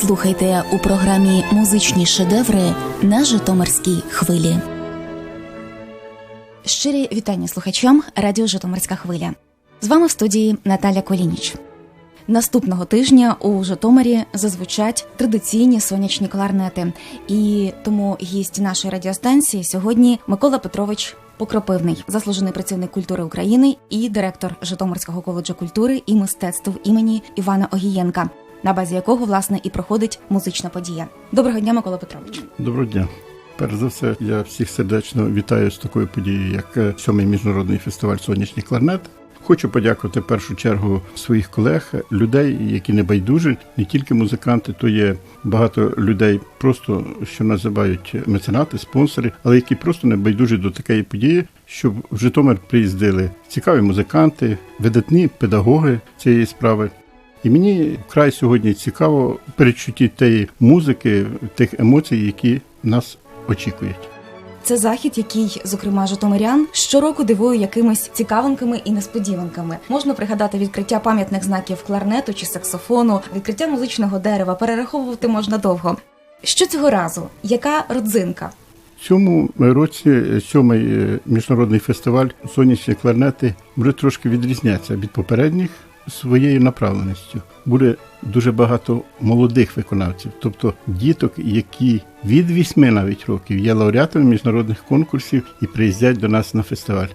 Слухайте у програмі Музичні шедеври на Житомирській хвилі. Щирі вітання слухачам Радіо Житомирська хвиля. З вами в студії Наталя Колініч. Наступного тижня у Житомирі зазвучать традиційні сонячні кларнети. І тому гість нашої радіостанції сьогодні Микола Петрович Покропивний, заслужений працівник культури України і директор Житомирського коледжу культури і мистецтв імені Івана Огієнка, на базі якого власне і проходить музична подія. Доброго дня, Микола Петрович. Доброго дня. Перш за все, я всіх сердечно вітаю з такою подією, як е, сьомий міжнародний фестиваль Сонячний кларнет. Хочу подякувати в першу чергу своїх колег, людей, які не байдужі, не тільки музиканти, то є багато людей, просто що називають меценати, спонсори, але які просто не байдужі до такої події, щоб в Житомир приїздили цікаві музиканти, видатні педагоги цієї справи. І мені вкрай сьогодні цікаво перечутті тієї музики, тих емоцій, які нас очікують. Це захід, який, зокрема, житомирян щороку дивує якимись цікавинками і несподіванками. Можна пригадати відкриття пам'ятних знаків кларнету чи саксофону, відкриття музичного дерева. Перераховувати можна довго. Що цього разу? Яка родзинка? Цьому році сьомий е, міжнародний фестиваль сонячні кларнети буде трошки відрізнятися від попередніх своєю направленістю. Буде дуже багато молодих виконавців, тобто діток, які від вісьми навіть років є лауреатами міжнародних конкурсів і приїздять до нас на фестиваль.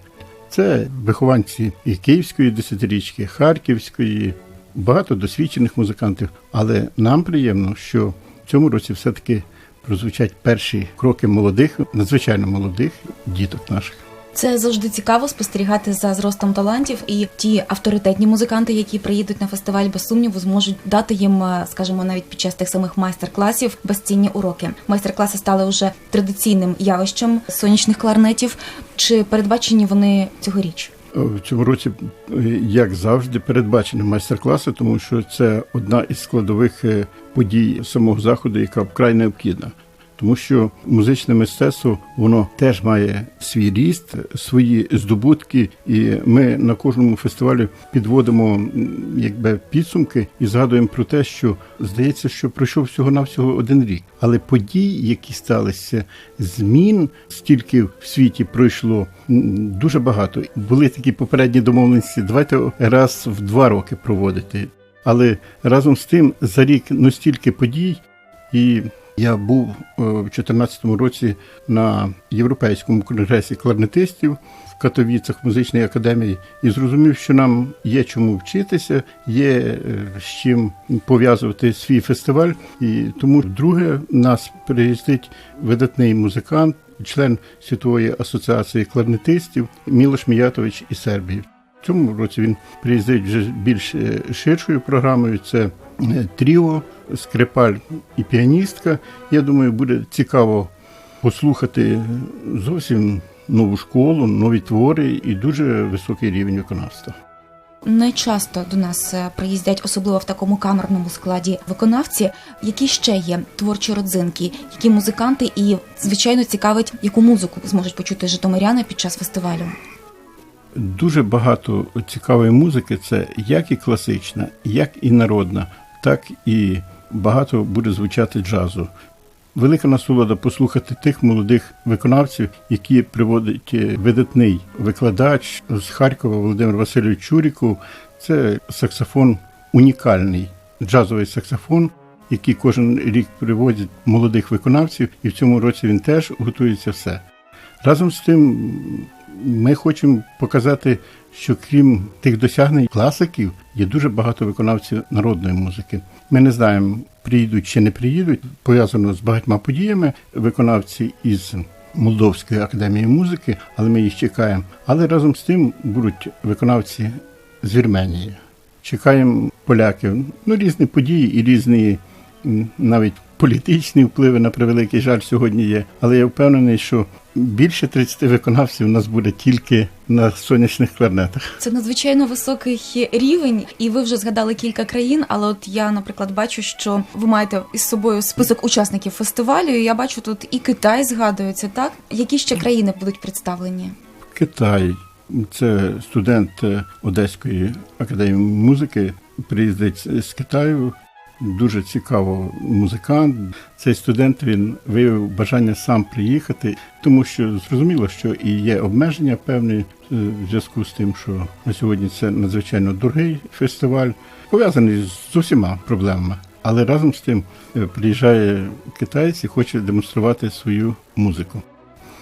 Це вихованці і Київської десятирічки, Харківської, багато досвідчених музикантів. Але нам приємно, що в цьому році все-таки прозвучать перші кроки молодих, надзвичайно молодих діток наших. Це завжди цікаво спостерігати за зростом талантів, і ті авторитетні музиканти, які приїдуть на фестиваль, без сумніву зможуть дати їм, е, скажімо, навіть під час тих самих майстер-класів безцінні уроки. Майстер-класи стали вже традиційним явищем сонячних кларнетів. Чи передбачені вони цьогоріч? В цьому році, е, як завжди, передбачені майстер-класи, тому що це одна із складових е, подій самого заходу, яка вкрай необхідна. Тому що музичне мистецтво воно теж має свій ріст, свої здобутки, і ми на кожному фестивалі підводимо якби підсумки і згадуємо про те, що здається, що пройшов всього навсього один рік. Але події, які сталися, змін стільки в світі пройшло дуже багато. Були такі попередні домовленості. Давайте раз в два роки проводити. Але разом з тим за рік ну стільки подій і. Я був е, в 2014 році на європейському конгресі кларнетистів в Катовіцях музичної академії і зрозумів, що нам є чому вчитися, є е, з чим пов'язувати свій фестиваль. І тому вдруге нас приїздить видатний музикант, член світової асоціації кларнетистів Мілош Міятович із Сербії. Цьому році він приїздить вже більш е, ширшою програмою. Це е, тріо, скрипаль і піаністка. Я думаю, буде цікаво послухати зовсім нову школу, нові твори і дуже високий рівень виконавства. Не часто до нас е, приїздять, особливо в такому камерному складі виконавці. Які ще є творчі родзинки, які музиканти, і звичайно цікавить, яку музику зможуть почути житомиряни під час фестивалю. Дуже багато цікавої музики це як і класична, як і народна, так і багато буде звучати джазу. Велика насолода послухати тих молодих виконавців, які приводить е, видатний викладач з Харкова Володимир Васильович Чуріков. Це саксофон унікальний, джазовий саксофон, який кожен рік приводять молодих виконавців, і в цьому році він теж готується все. Разом з тим, ми хочемо показати, що крім тих досягнень класиків, є дуже багато виконавців народної музики. Ми не знаємо, приїдуть чи не приїдуть. Пов'язано з багатьма подіями виконавці із Молдовської академії музики, але ми їх чекаємо. Але разом з тим будуть виконавці з Вірменії. Чекаємо поляків. Ну, різні події і різні навіть політичні впливи на превеликий жаль сьогодні є. Але я впевнений, що більше 30 виконавців у нас буде тільки на сонячних кларнетах. Це надзвичайно високий рівень, і ви вже згадали кілька країн. Але от я, наприклад, бачу, що ви маєте із собою список учасників фестивалю. і Я бачу тут і Китай згадується. Так які ще країни будуть представлені? Китай. Це студент Одеської академії музики, приїздить з Китаю. Дуже цікаво музикант. Цей студент він виявив бажання сам приїхати, тому що зрозуміло, що і є обмеження певні в зв'язку з тим, що на сьогодні це надзвичайно дорогий фестиваль, пов'язаний з усіма проблемами. Але разом з тим е, приїжджає китаєць і хоче демонструвати свою музику.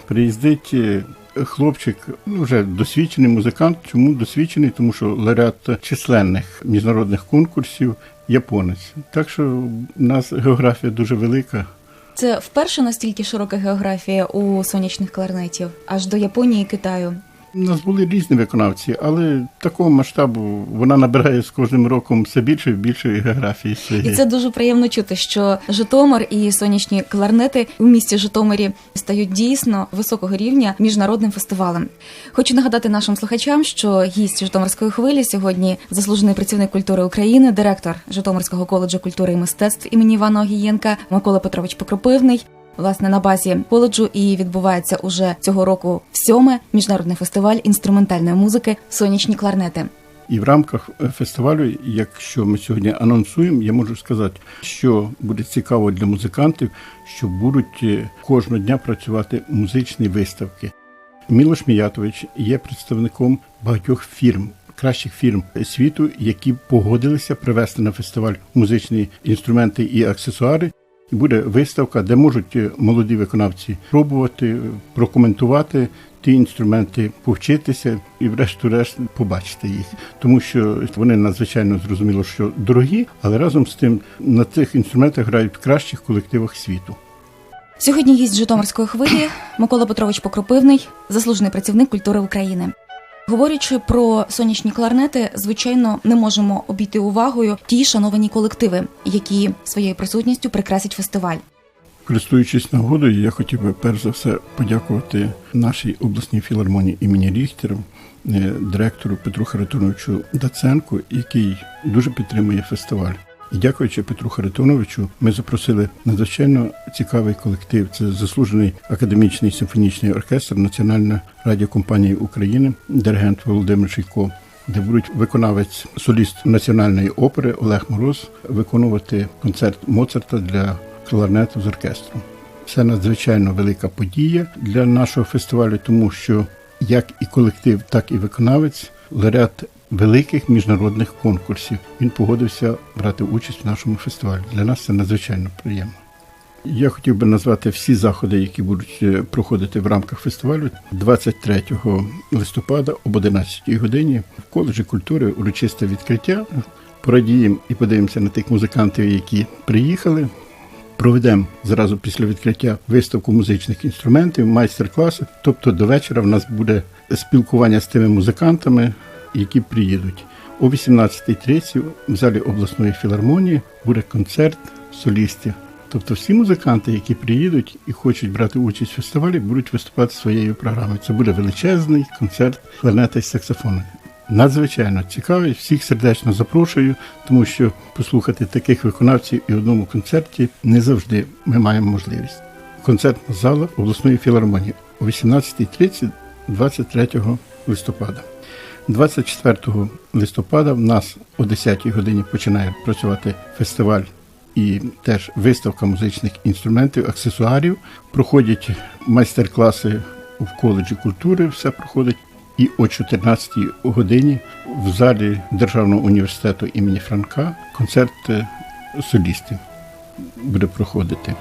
Приїздить е, хлопчик, ну вже досвідчений музикант. Чому досвідчений? Тому що лауреат численних міжнародних конкурсів японець. Так що у нас географія дуже велика. Це вперше настільки широка географія у сонячних кларнетів, аж до Японії і Китаю. У нас були різні виконавці, але такого масштабу вона набирає з кожним роком все більше і більше географії своєї. І це дуже приємно чути, що Житомир і сонячні кларнети у місті Житомирі стають дійсно високого рівня міжнародним фестивалем. Хочу нагадати нашим слухачам, що гість Житомирської хвилі сьогодні заслужений працівник культури України, директор Житомирського коледжу культури і мистецтв імені Івана Огієнка Микола Петрович Покропивний. Власне, на базі коледжу і відбувається уже цього року сьоме міжнародний фестиваль інструментальної музики Сонячні кларнети. І в рамках е, фестивалю, якщо ми сьогодні анонсуємо, я можу сказати, що буде цікаво для музикантів, що будуть е, кожного дня працювати музичні виставки. Мілош Міятович є представником багатьох фірм. Кращих фірм світу, які погодилися привезти на фестиваль музичні інструменти і аксесуари. Буде виставка, де можуть е, молоді виконавці пробувати е, прокоментувати ті інструменти, повчитися і, врешті-решт, побачити їх, тому що вони надзвичайно зрозуміло, що дорогі, але разом з тим на цих інструментах грають в кращих колективах світу. Сьогодні гість Житомирської хвилі Микола Петрович Покропивний, заслужений працівник культури України. Говорячи про сонячні кларнети, звичайно, не можемо обійти увагою ті шановані колективи, які своєю присутністю прикрасять фестиваль. Користуючись нагодою, я хотів би перш за все подякувати нашій обласній філармонії імені Ріхтера, е, директору Петру Харитоновичу Даценку, який дуже підтримує фестиваль. І дякуючи Петру Харитоновичу, ми запросили надзвичайно цікавий колектив. Це заслужений академічний симфонічний оркестр Національної радіокомпанії України, диригент Володимир Чайко, де будуть виконавець соліст національної опери Олег Мороз виконувати концерт Моцарта для кларнету з оркестром. Це надзвичайно велика подія для нашого фестивалю, тому що як і колектив, так і виконавець лауреат великих міжнародних конкурсів. Він погодився брати участь в нашому фестивалі. Для нас це надзвичайно приємно. Я хотів би назвати всі заходи, які будуть е, проходити в рамках фестивалю 23 листопада об 11 годині в коледжі культури урочисте відкриття. Порадіємо і подивимося на тих музикантів, які приїхали. Проведемо зразу після відкриття виставку музичних інструментів, майстер-класи. Тобто до вечора в нас буде спілкування з тими музикантами, які приїдуть. О 18.30 в залі обласної філармонії буде концерт солістів. Тобто всі музиканти, які приїдуть і хочуть брати участь в фестивалі, будуть виступати своєю програмою. Це буде величезний концерт кларнета і саксофону. Надзвичайно цікавий, всіх сердечно запрошую, тому що послухати таких виконавців і одному концерті не завжди ми маємо можливість. Концертна зала обласної філармонії о 18.30 23 листопада. 24 листопада в нас о 10-й годині починає працювати фестиваль і теж виставка музичних інструментів, аксесуарів. Проходять майстер-класи в коледжі культури, все проходить. І о 14-й годині в залі Державного університету імені Франка концерт е, солістів буде проходити.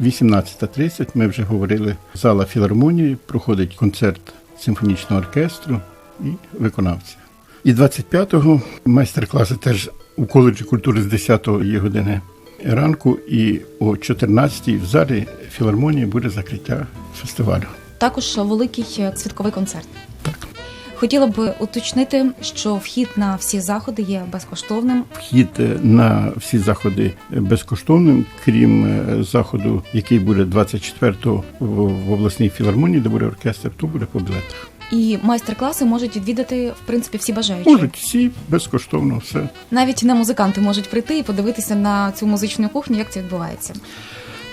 18.30 ми вже говорили, зала філармонії проходить концерт симфонічного оркестру і виконавці. І 25-го майстер-класи теж у коледжі культури з 10-ї години ранку, і о 14-й в залі філармонії буде закриття фестивалю. Також великий святковий концерт. Так. Хотіла б уточнити, що вхід на всі заходи є безкоштовним. Вхід е, на всі заходи безкоштовним, крім е, заходу, який буде 24-го в в обласній філармонії, де буде оркестр, то буде по білетах. І майстер-класи можуть відвідати в принципі всі бажаючі. Можуть всі безкоштовно все. Навіть не музиканти можуть прийти і подивитися на цю музичну кухню, як це відбувається.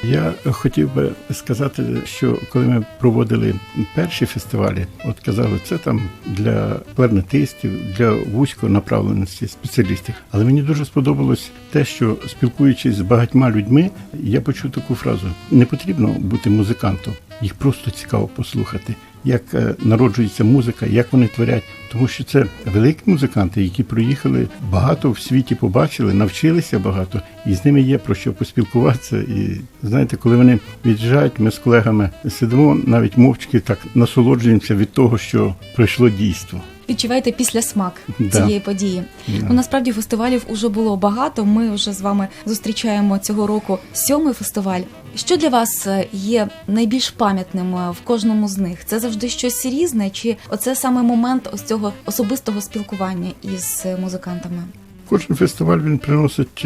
Я хотів би сказати, що коли ми проводили перші фестивалі, от казали, це там для кларнетистів, для вузької направленості спеціалістів. Але мені дуже сподобалось те, що спілкуючись з багатьма людьми, я почув таку фразу: не потрібно бути музикантом, їх просто цікаво послухати. Як е, народжується музика, як вони творять, тому що це великі музиканти, які проїхали багато в світі, побачили, навчилися багато, і з ними є про що поспілкуватися. І знаєте, коли вони від'їжджають, ми з колегами сидимо навіть мовчки, так насолоджуємося від того, що пройшло дійство. Відчуваєте після смак Да. цієї події. Да. Ну насправді фестивалів уже було багато. Ми вже з вами зустрічаємо цього року сьомий фестиваль. Що для вас е, є найбільш пам'ятним е, в кожному з них? Це завжди щось різне, чи оце саме момент ось цього особистого спілкування із е, музикантами? Кожен фестиваль він приносить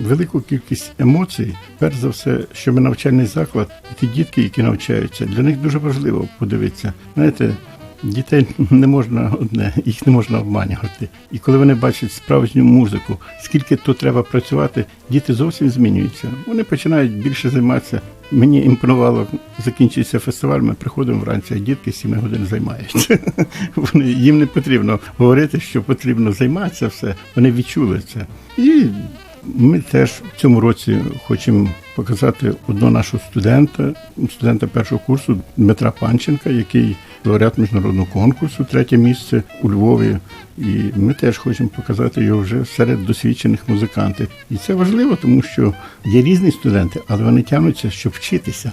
велику кількість емоцій. Перш за все, що ми навчальний заклад, і ті дітки, які навчаються, для них дуже важливо подивитися. Знаєте, дітей не можна одне, їх не можна обманювати. І коли вони бачать справжню музику, скільки то треба працювати, діти зовсім змінюються. Вони починають більше займатися. Мені імпонувало, закінчується фестиваль, ми приходимо вранці, а дітки 7 годин займаються. Вони, їм не потрібно говорити, що потрібно займатися все. Вони відчули це. І ми теж в цьому році хочемо показати одного нашого студента, студента першого курсу Дмитра Панченка, який лауреат міжнародного конкурсу, третє місце у Львові. І ми теж хочемо показати його вже серед досвідчених музикантів. І це важливо, тому що є різні студенти, але вони тягнуться, щоб вчитися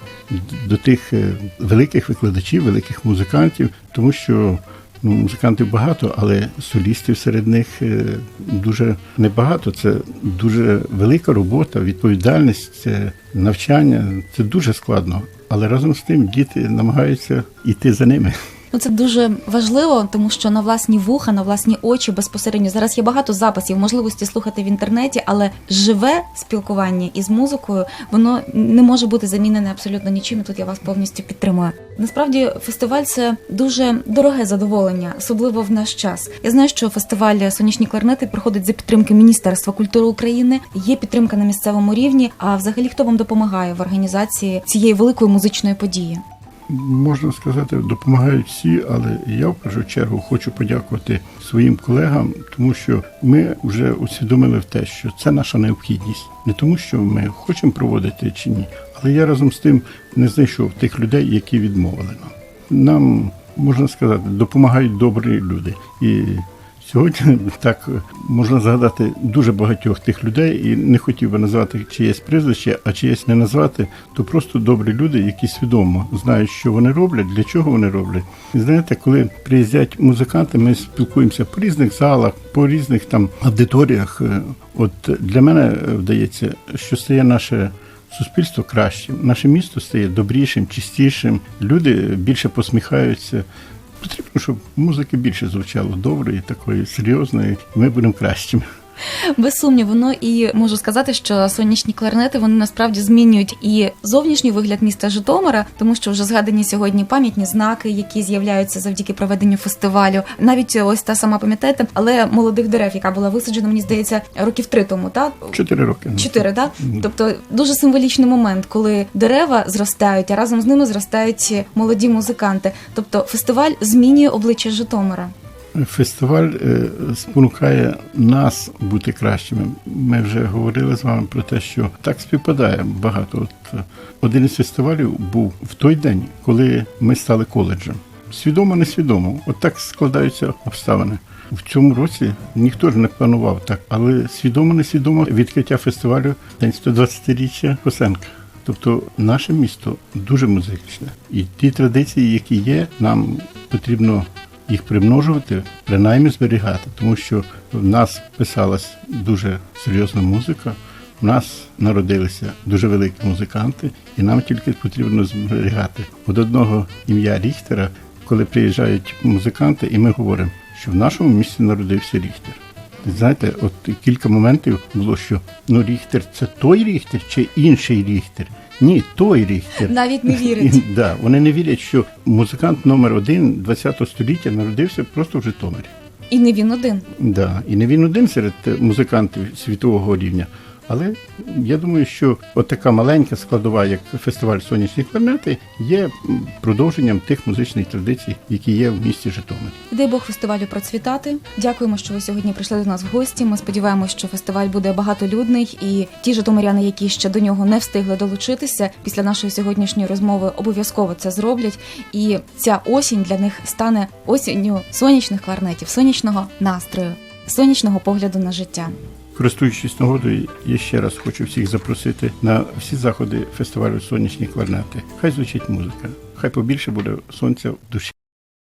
до тих е, великих викладачів, великих музикантів, тому що Ну, музикантів багато, але солістів серед них е, дуже небагато. Це дуже велика робота, відповідальність, навчання. Це дуже складно. Але разом з тим діти намагаються йти за ними. Ну це дуже важливо, тому що на власні вуха, на власні очі безпосередньо зараз є багато записів, можливості слухати в інтернеті, але живе спілкування із музикою воно не може бути замінене абсолютно нічим. і Тут я вас повністю підтримую. Насправді, фестиваль це дуже дороге задоволення, особливо в наш час. Я знаю, що фестиваль сонячні кларнети проходить за підтримки Міністерства культури України. Є підтримка на місцевому рівні. А взагалі хто вам допомагає в організації цієї великої музичної події? Можна сказати, допомагають всі, але я в першу чергу хочу подякувати своїм колегам, тому що ми вже усвідомили в те, що це наша необхідність. Не тому, що ми хочемо проводити чи ні, але я разом з тим не знайшов тих людей, які відмовили нам. Нам можна сказати, допомагають добрі люди. І сьогодні так можна згадати дуже багатьох тих людей, і не хотів би назвати чиєсь прізвище, а чиєсь не назвати, то просто добрі люди, які свідомо знають, що вони роблять, для чого вони роблять. І знаєте, коли приїздять музиканти, ми спілкуємося по різних залах, по різних там аудиторіях. От для мене е, вдається, що стає наше суспільство кращим, наше місто стає добрішим, чистішим, люди більше посміхаються. Потрібно, щоб музики більше звучало доброї, такої серйозної, ми будемо кращими. Без сумніву, ну і можу сказати, що сонячні кларнети вони насправді змінюють і зовнішній вигляд міста Житомира, тому що вже згадані сьогодні пам'ятні знаки, які з'являються завдяки проведенню фестивалю. Навіть ось та сама пам'ятаєте, але молодих дерев, яка була висаджена, мені здається, років три тому, так? Чотири роки. Чотири, так? Мгм. Тобто дуже символічний момент, коли дерева зростають, а разом з ними зростають молоді музиканти. Тобто фестиваль змінює обличчя Житомира. Фестиваль е, спонукає нас бути кращими. Ми вже говорили з вами про те, що так співпадає багато. От е, один із фестивалів був в той день, коли ми стали коледжем. Свідомо, несвідомо. От так складаються обставини. В цьому році ніхто ж не планував так, але свідомо, несвідомо відкриття фестивалю День 120-річчя Косенка. Тобто наше місто дуже музичне, і ті традиції, які є, нам потрібно їх примножувати, принаймні зберігати, тому що в нас писалась дуже серйозна музика. У нас народилися дуже великі музиканти, і нам тільки потрібно зберігати. От одного ім'я Ріхтера, коли приїжджають музиканти, і ми говоримо, що в нашому місті народився Ріхтер. Знаєте, от кілька моментів було, що ну Ріхтер це той Ріхтер чи інший Ріхтер? Ні, той Ріхтер. Навіть не вірять. І, да, вони не вірять, що музикант номер один ХХ століття народився просто в Житомирі. І не він один. Да. І не він один серед музикантів світового рівня, Але я думаю, що от така маленька складова, як фестиваль сонячні кларнети, є продовженням тих музичних традицій, які є в місті Житомир. Дай Бог фестивалю процвітати. Дякуємо, що ви сьогодні прийшли до нас в гості. Ми сподіваємося, що фестиваль буде багатолюдний, і ті житомиряни, які ще до нього не встигли долучитися, після нашої сьогоднішньої розмови обов'язково це зроблять. І ця осінь для них стане осінню сонячних кларнетів, сонячного настрою, сонячного погляду на життя. Користуючись нагодою, я ще раз хочу всіх запросити на всі заходи фестивалю сонячні кларнети. Хай звучить музика, хай побільше буде сонця в душі.